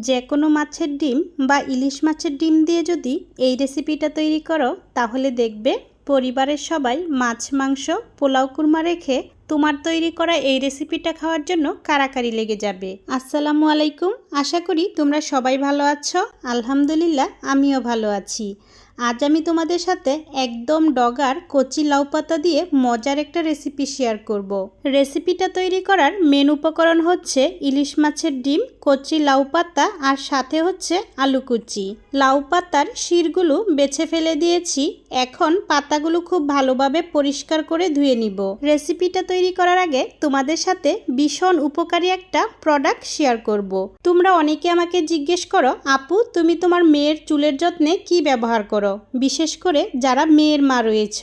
যে কোনো মাছের ডিম বা ইলিশ মাছের ডিম দিয়ে যদি এই রেসিপিটা তৈরি করো, তাহলে দেখবে পরিবারের সবাই মাছ, মাংস, পোলাও, কুরমা রেখে তোমার তৈরি করা এই রেসিপিটা খাওয়ার জন্য কারাকারি লেগে যাবে। আসসালামু আলাইকুম। আশা করি তোমরা সবাই ভালো আছো। আলহামদুলিল্লাহ, আমিও ভালো আছি। আজ আমি তোমাদের সাথে একদম ডগার কচি লাউ পাতা দিয়ে মজার একটা রেসিপি শেয়ার করব। রেসিপিটা তৈরি করার মেন উপকরণ হচ্ছে ইলিশ মাছের ডিম, কচি লাউ পাতা আর সাথে হচ্ছে আলু কুচি। লাউ পাতার শিরগুলো বেছে ফেলে দিয়েছি। এখন পাতাগুলো খুব ভালোভাবে পরিষ্কার করে ধুয়ে নিব। রেসিপিটা তৈরি করার আগে তোমাদের সাথে ভীষণ উপকারী একটা প্রোডাক্ট শেয়ার করব। তোমরা অনেকে আমাকে জিজ্ঞেস করো, আপু, তুমি তোমার মেয়ের চুলের যত্নে কি ব্যবহার করো বিশেষ করে যারা মেয়ের মা রয়েছ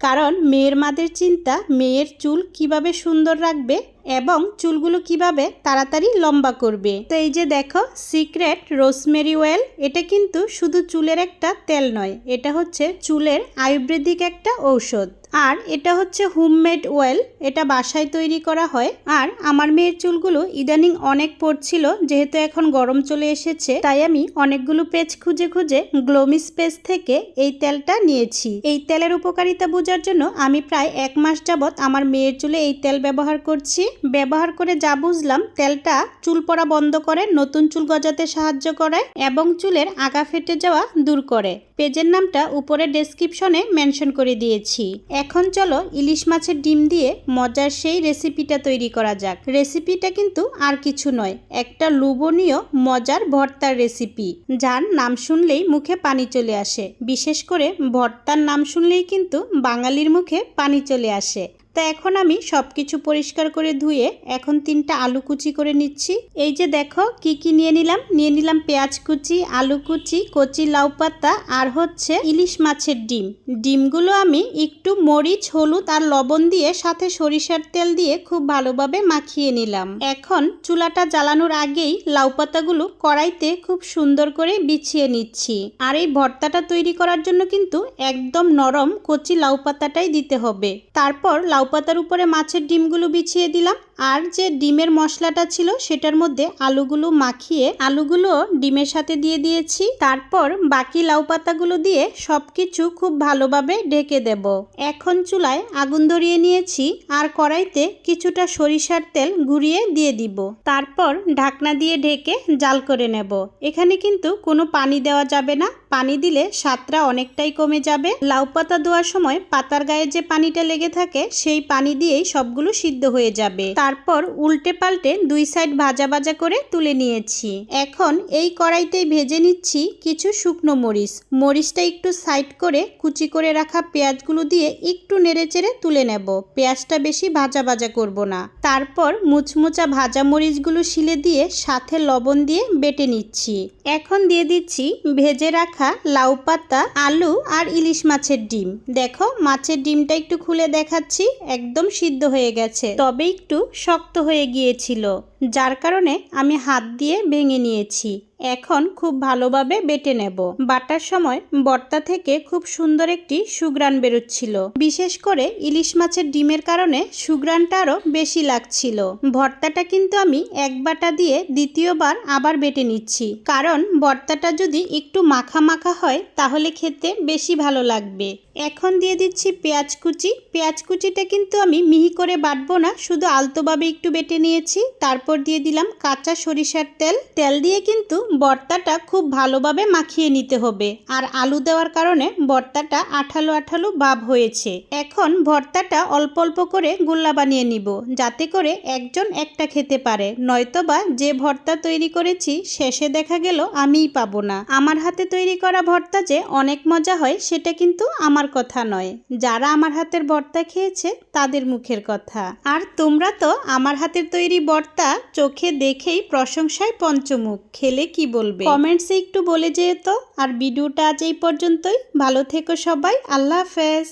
কারণ মেয়ের মাদের চিন্তা, মেয়ের চুল কীভাবে সুন্দর রাখবে এবং চুলগুলো কীভাবে তাড়াতাড়ি লম্বা করবে। তো এই যে দেখো, সিক্রেট রোজমেরি অয়েল এটা কিন্তু শুধু চুলের একটা তেল নয়, এটা হচ্ছে চুলের আয়ুর্বেদিক একটা ঔষধ। আর এটা হচ্ছে হোমমেড ওয়েল, এটা বাসায় তৈরি করা হয়। আর আমার মেয়ের চুলগুলো ইদানিং অনেক পড়ছিল, যেহেতু এখন গরম চলে এসেছে, তাই আমি অনেকগুলো পেজ খুঁজে খুঁজে গ্লোমিস পেজ থেকে এই তেলটা নিয়েছি। এই তেলের উপকারিতা বোঝার জন্য আমি প্রায় এক মাস যাবৎ আমার মেয়ের চুলে এই তেল ব্যবহার করছি। ব্যবহার করে যা বুঝলাম, তেলটা চুল পড়া বন্ধ করে, নতুন চুল গজাতে সাহায্য করে এবং চুলের আগা ফেটে যাওয়া দূর করে। পেজের নামটা উপরে ডেসক্রিপশনে মেনশন করে দিয়েছি। এখন চলো ইলিশ মাছের ডিম দিয়ে মজার সেই রেসিপিটা তৈরি করা যাক। রেসিপিটা কিন্তু আর কিছু নয়, একটা লোভনীয়, মজার ভর্তার রেসিপি, যার নাম শুনলেই মুখে পানি চলে আসে। বিশেষ করে ভর্তার নাম শুনলেই কিন্তু বাঙালির মুখে পানি চলে আসে। তা এখন আমি সব কিছু পরিষ্কার করে ধুয়ে এখন তিনটা আলু কুচি করে নিচ্ছি। এই যে দেখো, কি কি নিয়ে নিলাম? নিয়ে নিলাম পেঁয়াজ কুচি, আলু কুচি, কচি লাউ পাতা আর হচ্ছে ইলিশ মাছের ডিম। ডিমগুলো আমি একটু মরিচ, হলুদ আর লবণ দিয়ে সাথে সরিষার তেল দিয়ে খুব ভালোভাবে মাখিয়ে নিলাম। এখন চুলাটা জ্বালানোর আগেই লাউ পাতাগুলো কড়াইতে খুব সুন্দর করে বিছিয়ে নিচ্ছি। আর এই ভর্তাটা তৈরি করার জন্য কিন্তু একদম নরম কচি লাউ পাতাটাই দিতে হবে। তারপর লাউ লাউ পাতার উপরে মাছের ডিমগুলো বিছিয়ে দিলাম। আর যে ডিমের মশলাটা ছিল সেটার মধ্যে আলুগুলো মাখিয়ে আলুগুলো ডিমের সাথে দিয়ে দিয়েছি। তারপর বাকি লাউ পাতাগুলো দিয়ে সব কিছু খুব ভালোভাবে ঢেকে দেব। এখন চুলায় আগুন ধরিয়ে নিয়েছি। আর কড়াইতে কিছুটা সরিষার তেল ঘুরিয়ে দিয়ে দিব। তারপর ঢাকনা দিয়ে ঢেকে জাল করে নেব। এখানে কিন্তু কোনো পানি দেওয়া যাবে না। পানি দিলে স্বাদটা অনেকটাই কমে যাবে। লাউ পাতা দেওয়ার সময় পাতার গায়ে যে পানিটা লেগে থাকে, সেই পানি দিয়েই সবগুলো সিদ্ধ হয়ে যাবে। তারপর উল্টে পাল্টে দুই সাইড ভাজা ভাজা করে তুলে নিয়েছি। এখন এই কড়াইতেই ভেজে নিচ্ছি কিছু শুকনো মরিচ। মরিচটা একটু সাইড করে কুচি করে রাখা পেঁয়াজগুলো দিয়ে একটু নেড়েচেড়ে তুলে নেব। পেঁয়াজটা বেশি ভাজা ভাজা করব না। তারপর মুচমুচা ভাজা মরিচগুলো শিলে দিয়ে সাথে লবণ দিয়ে বেটে নিচ্ছি। এখন দিয়ে দিচ্ছি ভেজে রাখা লাউ পাতা, আলু আর ইলিশ মাছের ডিম। দেখো, মাছের ডিমটা একটু খুলে দেখাচ্ছি, একদম সিদ্ধ হয়ে গেছে। তবে একটু শক্ত হয়ে গিয়েছিল, যার কারণে আমি হাত দিয়ে ভেঙে নিয়েছি। এখন খুব ভালোভাবে বেটে নেব। বাটার সময় বর্তা থেকে খুব সুন্দর একটি সুগ্রান বেরোচ্ছিল। বিশেষ করে ইলিশ মাছের ডিমের কারণে সুগ্রানটা আরও বেশি লাগছিল। ভর্তাটা কিন্তু আমি এক বাটা দিয়ে দ্বিতীয়বার আবার বেটে নিচ্ছি। কারণ ভর্তাটা যদি একটু মাখা মাখা হয়, তাহলে খেতে বেশি ভালো লাগবে। এখন দিয়ে দিচ্ছি পেঁয়াজ কুচি। পেঁয়াজ কুচিটা কিন্তু আমি মিহি করে বাটবো না, শুধু আলতোভাবে একটু বেটে নিয়েছি। তারপর দিয়ে দিলাম কাঁচা সরিষার তেল। তেল দিয়ে কিন্তু বর্তাটা খুব ভালোভাবে মাখিয়ে নিতে হবে। আর আলু দেওয়ার কারণে বর্তাটা আঠালো আঠালো ভাব হয়েছে। এখন ভর্তাটা অল্প অল্প করে গোল্লা বানিয়ে নিব, যাতে করে একজন একটা খেতে পারে। নয়তোবা যে ভর্তা তৈরি করেছি, শেষে দেখা গেল আমিই পাবো না। আমার হাতে তৈরি করা ভর্তা যে অনেক মজা হয়, সেটা কিন্তু আমার কথা নয়। যারা আমার হাতের ভর্তা খেয়েছে, তাদের মুখের কথা। আর তোমরা তো আমার হাতের তৈরি ভর্তা চোখে দেখেই প্রশংসায় পঞ্চমুখ। খেলে কি বলবে? কমেন্টসে একটু বলে যেত আর ভিডিওটা আজ এই পর্যন্তই। ভালো থেকো সবাই। আল্লাহ হাফেজ।